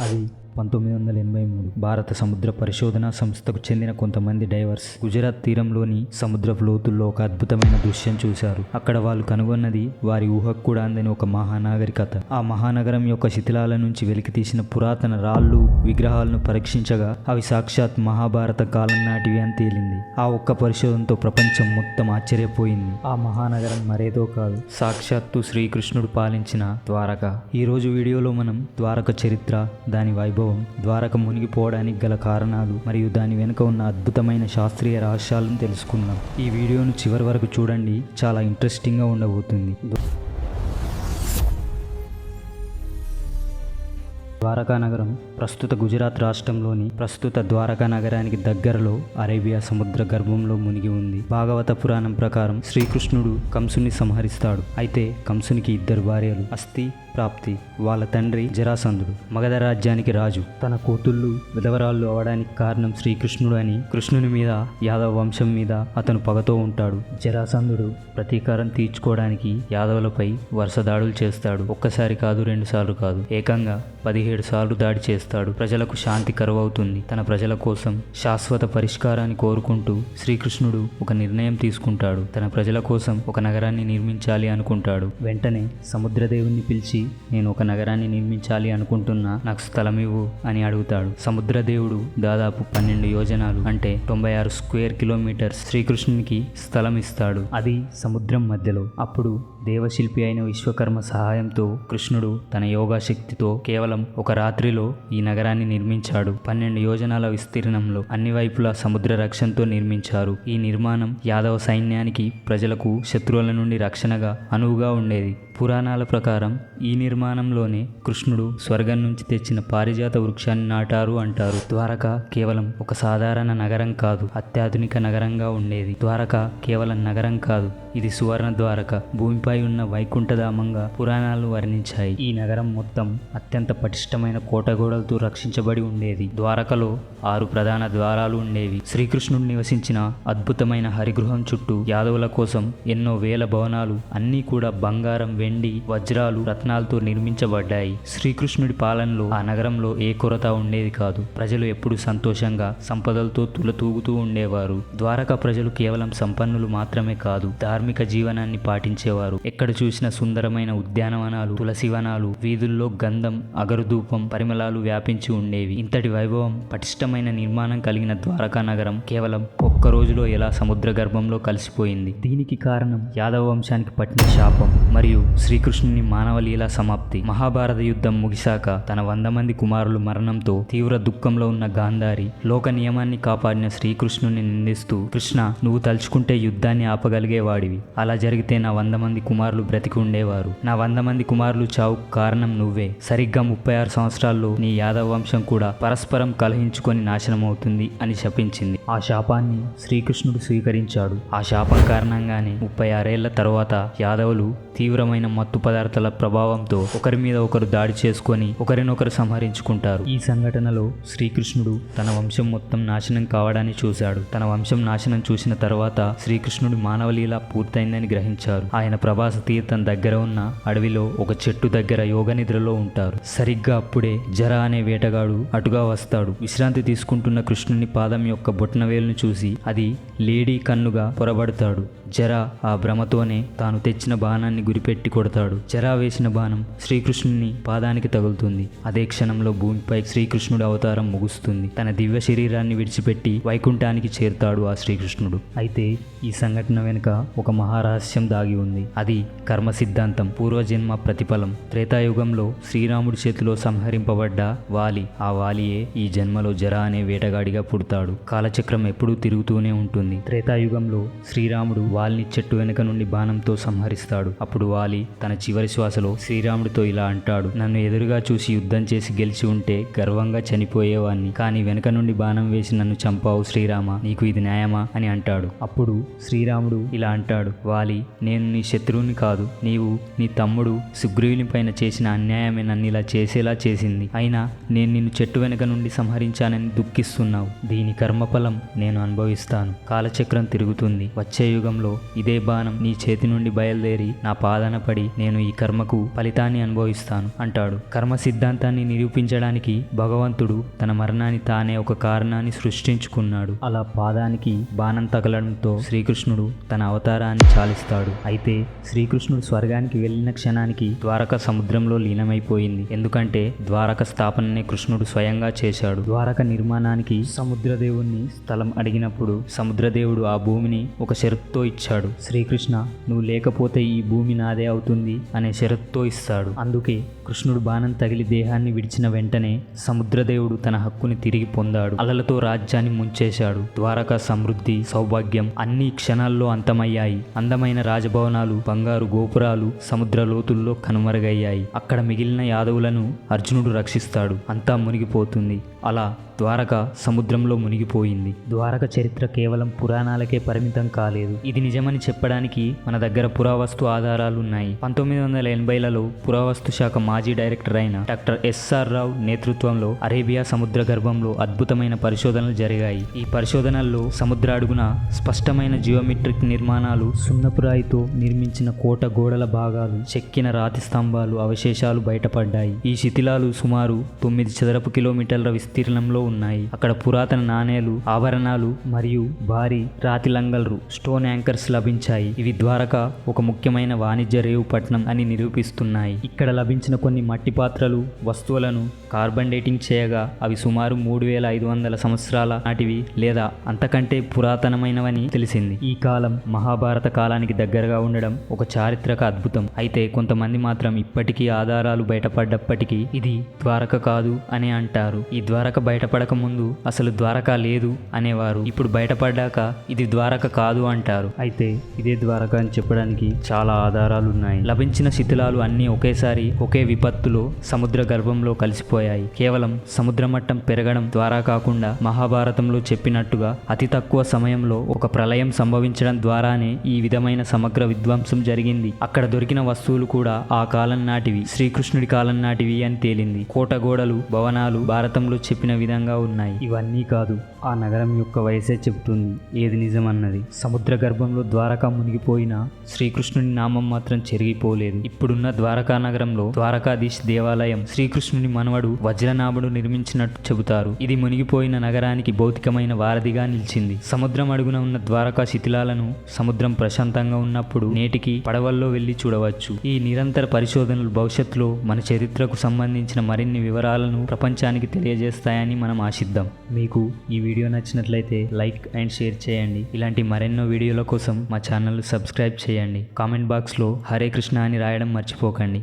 అది పంతొమ్మిది వందల ఎనభై మూడు భారత సముద్ర పరిశోధన సంస్థకు చెందిన కొంతమంది డైవర్స్ గుజరాత్ తీరంలోని సముద్రపు లోతుల్లో ఒక అద్భుతమైన దృశ్యం చూశారు. అక్కడ వాళ్ళు కనుగొన్నది వారి ఊహకు కూడా అందని ఒక మహానాగరికత. ఆ మహానగరం యొక్క శిథిలాల నుంచి వెలికి తీసిన పురాతన రాళ్ళు విగ్రహాలను పరీక్షించగా అవి సాక్షాత్ మహాభారత కాలం నాటివి అని తేలింది. ఆ ఒక్క పరిశోధనతో ప్రపంచం మొత్తం ఆశ్చర్యపోయింది. ఆ మహానగరం మరేదో కాదు. సాక్షాత్తు శ్రీకృష్ణుడు పాలించిన ద్వారక. ఈ రోజు వీడియోలో మనం ద్వారక చరిత్ర దాని వైభవం ద్వారక మునిగిపోవడానికి గల కారణాలు మరియు దాని వెనుక ఉన్న అద్భుతమైన శాస్త్రీయ రహస్యాలను తెలుసుకుందాం. ఈ వీడియోను చివరి వరకు చూడండి. చాలా ఇంట్రెస్టింగ్గా ఉండబోతుంది. ద్వారకా నగరం ప్రస్తుత గుజరాత్ రాష్ట్రంలోని ప్రస్తుత ద్వారకా నగరానికి దగ్గరలో అరేబియా సముద్ర గర్భంలో మునిగి ఉంది. భాగవత పురాణం ప్రకారం శ్రీకృష్ణుడు కంసుని సంహరిస్తాడు. అయితే కంసునికి ఇద్దరు భార్యలు అస్థి ప్రాప్తి వాళ్ళ తండ్రి జరాసంధుడు మగధ రాజ్యానికి రాజు. తన కూతుళ్ళు విధవరాళ్ళు అవడానికి కారణం శ్రీకృష్ణుడు అని కృష్ణుని మీద యాదవ వంశం మీద అతను పగతో ఉంటాడు. జరాసంధుడు ప్రతీకారం తీర్చుకోవడానికి యాదవులపై వరుస దాడులు చేస్తాడు. ఒక్కసారి కాదు రెండు సార్లు కాదు. ఏకంగా పదిహేడు సార్లు దాడి చేస్తాడు. ప్రజలకు శాంతి కరువవుతుంది. తన ప్రజల కోసం శాశ్వత పరిష్కారాన్ని కోరుకుంటూ శ్రీకృష్ణుడు ఒక నిర్ణయం తీసుకుంటాడు. తన ప్రజల కోసం ఒక నగరాన్ని నిర్మించాలి అనుకుంటాడు. వెంటనే సముద్రదేవుణ్ణి పిలిచి నేను ఒక నగరాన్ని నిర్మించాలి అనుకుంటున్నా నాకు స్థలం ఇవ్వు అని అడుగుతాడు. సముద్రదేవుడు దాదాపు పన్నెండు యోజనాలు అంటే తొంభై ఆరు స్క్వేర్ కిలోమీటర్స్ శ్రీకృష్ణునికి స్థలం ఇస్తాడు. అది సముద్రం మధ్యలో. అప్పుడు దేవశిల్పి అయిన విశ్వకర్మ సహాయంతో కృష్ణుడు తన యోగా శక్తితో కేవలం ఒక రాత్రిలో ఈ నగరాన్ని నిర్మించాడు. పన్నెండు యోజనాల విస్తీర్ణంలో అన్ని వైపులా సముద్ర రక్షణతో నిర్మించారు. ఈ నిర్మాణం యాదవ సైన్యానికి ప్రజలకు శత్రువుల నుండి రక్షణగా అనువుగా ఉండేది. పురాణాల ప్రకారం ఈ నిర్మాణంలోనే కృష్ణుడు స్వర్గం నుంచి తెచ్చిన పారిజాత వృక్షాన్ని నాటారు అంటారు. ద్వారక కేవలం ఒక సాధారణ నగరం కాదు అత్యాధునిక నగరంగా ఉండేది. ద్వారక కేవలం నగరం కాదు ఇది సువర్ణ ద్వారక. భూమిపై ఉన్న వైకుంఠధామంగా పురాణాలు వర్ణించాయి. ఈ నగరం మొత్తం అత్యంత పటిష్టమైన కోటగోడలతో రక్షించబడి ఉండేది. ద్వారకలో ఆరు ప్రధాన ద్వారాలు ఉండేవి. శ్రీకృష్ణుడు నివసించిన అద్భుతమైన హరిగృహం చుట్టూ యాదవుల కోసం ఎన్నో వేల భవనాలు అన్నీ కూడా బంగారం వెండి వజ్రాలు రత్నాలతో నిర్మించబడ్డాయి. శ్రీకృష్ణుడి పాలనలో ఆ నగరంలో ఏ కొరత ఉండేది కాదు. ప్రజలు ఎప్పుడూ సంతోషంగా సంపదలతో తులతూగుతూ ఉండేవారు. ద్వారకా ప్రజలు కేవలం సంపన్నులు మాత్రమే కాదు ధార్మిక జీవనాన్ని పాటించేవారు. ఎక్కడ చూసిన సుందరమైన ఉద్యానవనాలు తులసివనాలు వీధుల్లో గంధం అగరుధూపం పరిమళాలు వ్యాపించి ఉండేవి. ఇంతటి వైభవం పటిష్టమైన నిర్మాణం కలిగిన ద్వారకా నగరం కేవలం ఒక్క రోజులో ఎలా సముద్ర గర్భంలో కలిసిపోయింది? దీనికి కారణం యాదవ వంశానికి పట్టిన శాపం మరియు శ్రీకృష్ణుని మానవలీల సమాప్తి. మహాభారత యుద్ధం ముగిశాక తన వంద మంది కుమారులు మరణంతో తీవ్ర దుఃఖంలో ఉన్న గాంధారి లోక నియమాన్ని కాపాడిన శ్రీకృష్ణుని నిందిస్తూ కృష్ణ నువ్వు తలుచుకుంటే యుద్ధాన్ని ఆపగలిగేవాడివి. అలా జరిగితే నా వంద మంది కుమారులు బ్రతికి ఉండేవారు. నా వంద మంది కుమారులు చావుకు కారణం నువ్వే. సరిగ్గా ముప్పై ఆరు సంవత్సరాల్లో నీ యాదవ వంశం కూడా పరస్పరం కలహించుకొని నాశనం అవుతుంది అని శపించింది. ఆ శాపాన్ని శ్రీకృష్ణుడు స్వీకరించాడు. ఆ శాపం కారణంగానే ముప్పై ఆరేళ్ళ తర్వాత యాదవులు తీవ్రమైన మత్తు పదార్థాల ప్రభావంతో ఒకరి మీద ఒకరు దాడి చేసుకొని ఒకరినొకరు సంహరించుకుంటారు. ఈ సంఘటనలో శ్రీకృష్ణుడు తన వంశం మొత్తం నాశనం కావడాన్ని చూశాడు. తన వంశం నాశనం చూసిన తర్వాత శ్రీకృష్ణుడి మానవలీల పూర్తయిందని గ్రహించారు. ఆయన ప్రభాస తీర్థం దగ్గర ఉన్న అడవిలో ఒక చెట్టు దగ్గర యోగ నిద్రలో ఉంటారు. సరిగ్గా అప్పుడే జర అనే వేటగాడు అటుగా వస్తాడు. విశ్రాంతి తీసుకుంటున్న కృష్ణుని పాదం యొక్క బొట్నవేలును చూసి అది లేడీ కన్నుగా పొరబడతాడు. జర ఆ భ్రమతోనే తాను తెచ్చిన బాణాన్ని గురిపెట్టి కొడతాడు. జరా వేసిన బాణం శ్రీకృష్ణుని పాదానికి తగులుతుంది. అదే క్షణంలో భూమిపై శ్రీకృష్ణుడి అవతారం ముగుస్తుంది. తన దివ్య శరీరాన్ని విడిచిపెట్టి వైకుంఠానికి చేరుతాడు ఆ శ్రీకృష్ణుడు. అయితే ఈ సంఘటన వెనుక ఒక మహారహస్యం దాగి ఉంది. అది కర్మ సిద్ధాంతం పూర్వజన్మ ప్రతిఫలం. త్రేతాయుగంలో శ్రీరాముడి చేతిలో సంహరింపబడ్డ వాలి. ఆ వాలియే ఈ జన్మలో జర అనే వేటగాడిగా పుడతాడు. కాలచక్రం ఎప్పుడూ తిరుగుతూనే ఉంటుంది. త్రేతాయుగంలో శ్రీరాముడు వాలిని చెట్టు వెనుక నుండి బాణంతో సంహరిస్తాడు. అప్పుడు వాలి తన చివరి శ్వాసలో శ్రీరాముడితో ఇలా అంటాడు. నన్ను ఎదురుగా చూసి యుద్ధం చేసి గెలిచి ఉంటే గర్వంగా చనిపోయేవాణ్ణి. కానీ వెనుక నుండి బాణం వేసి నన్ను చంపావు శ్రీరామ. నీకు ఇది న్యాయమా? అని అంటాడు. అప్పుడు శ్రీరాముడు ఇలా అంటాడు. వాలి నేను నీ శత్రు శత్రువుని కాదు నీవు నీ తమ్ముడు సుగ్రీవుని పైన చేసిన అన్యాయమే నన్ను ఇలా చేసేలా చేసింది. అయినా నేను నిన్ను చెట్టు వెనుక నుండి సంహరించానని దుఃఖిస్తున్నావు. దీని కర్మఫలం నేను అనుభవిస్తాను. కాలచక్రం తిరుగుతుంది. వచ్చే యుగంలో ఇదే బాణం నీ చేతి నుండి బయలుదేరి నా పాదన పడి నేను ఈ కర్మకు ఫలితాన్ని అనుభవిస్తాను అంటాడు. కర్మ సిద్ధాంతాన్ని నిరూపించడానికి భగవంతుడు తన మరణాన్ని తానే ఒక కారణాన్ని సృష్టించుకున్నాడు. అలా పాదానికి బాణం తగలడంతో శ్రీకృష్ణుడు తన అవతారాన్ని చాలిస్తాడు. అయితే శ్రీకృష్ణుడు స్వర్గానికి వెళ్ళిన క్షణానికి ద్వారక సముద్రంలో లీనమైపోయింది. ఎందుకంటే ద్వారక స్థాపననే కృష్ణుడు స్వయంగా చేశాడు. ద్వారక నిర్మాణానికి సముద్రదేవుణ్ణి స్థలం అడిగినప్పుడు సముద్రదేవుడు ఆ భూమిని ఒక షరత్తో ఇచ్చాడు. శ్రీకృష్ణ నువ్వు లేకపోతే ఈ భూమి నాదే అవుతుంది అనే షరత్తో ఇస్తాడు. అందుకే కృష్ణుడు బాణం తగిలి దేహాన్ని విడిచిన వెంటనే సముద్రదేవుడు తన హక్కుని తిరిగి పొందాడు. అలలతో రాజ్యాన్ని ముంచేశాడు. ద్వారకా సమృద్ధి సౌభాగ్యం అన్ని క్షణాల్లో అంతమయ్యాయి. అందమైన రాజభవనాలు బంగారు గోపురాలు సముద్ర లోతుల్లో కనుమరుగయ్యాయి. అక్కడ మిగిలిన యాదవులను అర్జునుడు రక్షిస్తాడు. అంతా మునిగిపోతుంది. అలా ద్వారక సముద్రంలో మునిగిపోయింది. ద్వారక చరిత్ర కేవలం పురాణాలకే పరిమితం కాలేదు. ఇది నిజమని చెప్పడానికి మన దగ్గర పురావస్తు ఆధారాలు ఉన్నాయి పంతొమ్మిది వందల ఎనభైలలో పురావస్తు శాఖ మాజీ డైరెక్టర్ అయిన డాక్టర్ ఎస్ఆర్ రావు నేతృత్వంలో అరేబియా సముద్ర గర్భంలో అద్భుతమైన పరిశోధనలు జరిగాయి. ఈ పరిశోధనల్లో సముద్ర అడుగున స్పష్టమైన జియోమెట్రిక్ నిర్మాణాలు సున్నపురాయితో నిర్మించిన కోట గోడల భాగాలు చెక్కిన రాతి స్తంభాలు అవశేషాలు బయటపడ్డాయి. ఈ శిథిలాలు సుమారు తొమ్మిది చదరపు కిలోమీటర్ల విస్తీర్ణంలో ఉన్నాయి. అక్కడ పురాతన నాణేలు ఆభరణాలు మరియు భారీ రాతి లంగల్రు స్టోన్ యాంకర్స్ లభించాయి. ఇవి ద్వారక ఒక ముఖ్యమైన వాణిజ్య రేవు పట్టణం అని నిరూపిస్తున్నాయి. ఇక్కడ లభించిన కొన్ని మట్టి పాత్రలు వస్తువులను కార్బన్ డేటింగ్ చేయగా అవి సుమారు మూడు వేల ఐదు వందల సంవత్సరాల నాటివి లేదా అంతకంటే పురాతనమైనవని తెలిసింది. ఈ కాలం మహాభారత కాలానికి దగ్గరగా ఉండడం ఒక చారిత్రక అద్భుతం. అయితే కొంతమంది మాత్రం ఇప్పటికీ ఆధారాలు బయటపడ్డప్పటికీ ఇది ద్వారక కాదు అని అంటారు. ఈ ద్వారక బయటపడక ముందు అసలు ద్వారక లేదు అనేవారు. ఇప్పుడు బయటపడ్డాక ఇది ద్వారక కాదు అంటారు. అయితే ఇదే ద్వారక అని చెప్పడానికి చాలా ఆధారాలు ఉన్నాయి లభించిన శిథిలాలు అన్నీ ఒకేసారి ఒకే విపత్తులో సముద్ర గర్భంలో కలిసిపోయాయి. కేవలం సముద్ర మట్టం పెరగడం ద్వారా కాకుండా మహాభారతంలో చెప్పినట్టుగా అతి తక్కువ సమయంలో ఒక ప్రళయం సంభవించడం ద్వారానే ఈ విధమైన సమగ్ర విధ్వంసం జరిగింది. అక్కడ దొరికిన వస్తువులు కూడా ఆ కాలం నాటివి. శ్రీకృష్ణుడి కాలం నాటివి అని తేలింది. కోట గోడలు భవనాలు భారతంలో చెప్పిన విధంగా ఉన్నాయి. ఇవన్నీ కాదు ఆ నగరం యొక్క వయసే చెబుతుంది. ఏది నిజమన్నది? సముద్ర గర్భంలో ద్వారకా మునిగిపోయిన శ్రీకృష్ణుని నామం మాత్రం చెరిగిపోలేదు. ఇప్పుడున్న ద్వారకా నగరంలో ద్వారకాధీశ్ దేవాలయం శ్రీకృష్ణుని మనవడు వజ్రనాభుడు నిర్మించినట్టు చెబుతారు. ఇది మునిగిపోయిన నగరానికి భౌతికమైన వారధిగా నిలిచింది. సముద్రం అడుగున ఉన్న ద్వారకా శిథిలాలను సముద్రం ప్రశాంతంగా ఉన్నప్పుడు నేటికి పడవల్లో వెళ్ళి చూడవచ్చు. ఈ నిరంతర పరిశోధనలు భవిష్యత్తులో మన చరిత్రకు సంబంధించిన మరిన్ని వివరాలను ప్రపంచానికి తెలియజేస్తాయని మనం ఆశిద్దాం. మీకు ఈ వీడియో నచ్చినట్లయితే లైక్ అండ్ షేర్ చేయండి. ఇలాంటి మరెన్నో వీడియోల కోసం మా ఛానల్ సబ్స్క్రైబ్ చేయండి. కామెంట్ బాక్స్లో హరే కృష్ణ అని రాయడం మర్చిపోకండి.